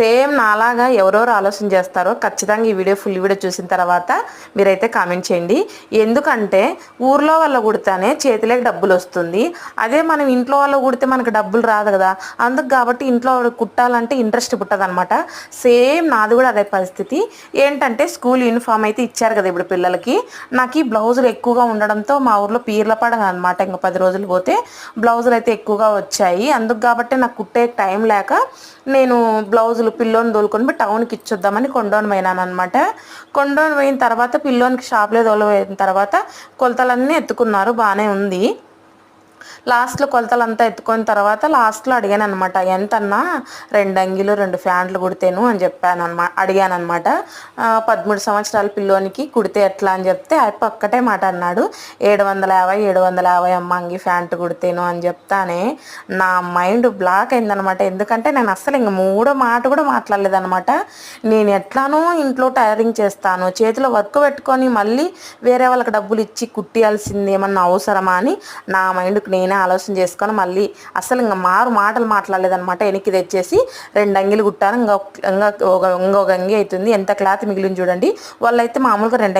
Same నాలాగా ఎవరెవరు ఆలోచన చేస్తారో ఖచ్చితంగా ఈ వీడియో ఫుల్ వీడియో చూసిన తర్వాత మీరైతే కామెంట్ చేయండి. ఎందుకంటే ఊర్లో వాళ్ళ కుడితేనే చేతిలోకి డబ్బులు వస్తుంది. అదే మనం ఇంట్లో వాళ్ళు కుడితే మనకు డబ్బులు రాదు కదా. అందుకు కాబట్టి ఇంట్లో కుట్టాలంటే ఇంట్రెస్ట్ పుట్టదనమాట సేమ్ నాది కూడా అదే పరిస్థితి. ఏంటంటే స్కూల్ యూనిఫామ్ అయితే ఇచ్చారు కదా ఇప్పుడు పిల్లలకి. నాకు ఈ బ్లౌజులు ఎక్కువగా ఉండడంతో మా ఊర్లో పీర్ల పడగ అనమాట ఇంకా పది రోజులు పోతే బ్లౌజులు అయితే ఎక్కువగా వచ్చాయి. అందుకు కాబట్టి నాకు కుట్టే టైం లేక నేను బ్లౌజులు పిల్లోని దోలుకొని పోయి టౌన్కి ఇచ్చొద్దామని కొండోని పోయినాను అనమాట కొండోని పోయిన తర్వాత పిల్లోనికి షాప్లో తోలిపోయిన తర్వాత కొలతలన్నీ ఎత్తుకున్నారు బాగానే ఉంది. లాస్ట్లో కొలతలు అంతా ఎత్తుకున్న తర్వాత లాస్ట్లో అడిగాను అనమాట ఎంతన్నా? రెండు అంగిలు రెండు ఫ్యాంట్లు కుడితేను అని చెప్పాను అనమాట అడిగాను అనమాట పదమూడు సంవత్సరాల పిల్లోనికి కుడితే ఎట్లా? అని చెప్తే అప్ప ఒక్కటే మాట అన్నాడు ఏడు వందల యాభై ఏడు వందల యాభై అమ్మ అంగి ఫ్యాంట్ కుడితేను అని చెప్తానే నా మైండ్ బ్లాక్ అయిందనమాట ఎందుకంటే నేను అస్సలు ఇంక మూడో మాట కూడా మాట్లాడలేదనమాట నేను ఎట్లానో ఇంట్లో టైరింగ్ చేస్తాను చేతిలో వర్క్ పెట్టుకొని మళ్ళీ వేరే వాళ్ళకి డబ్బులు ఇచ్చి కుట్టియాల్సింది ఏమన్నా అవసరమా అని నా మైండ్కి నేను ఆలోచన చేసుకొని మళ్ళీ అసలు ఇంకా మారు మాటలు మాట్లాడలేదనమాట వెనక్కి తెచ్చేసి రెండు అంగిలు కుట్టాను. ఇంకా ఇంకా ఒక ఇంకొక అంగి అవుతుంది. ఎంత క్లాత్ మిగిలింది చూడండి. వాళ్ళైతే మామూలుగా రెండు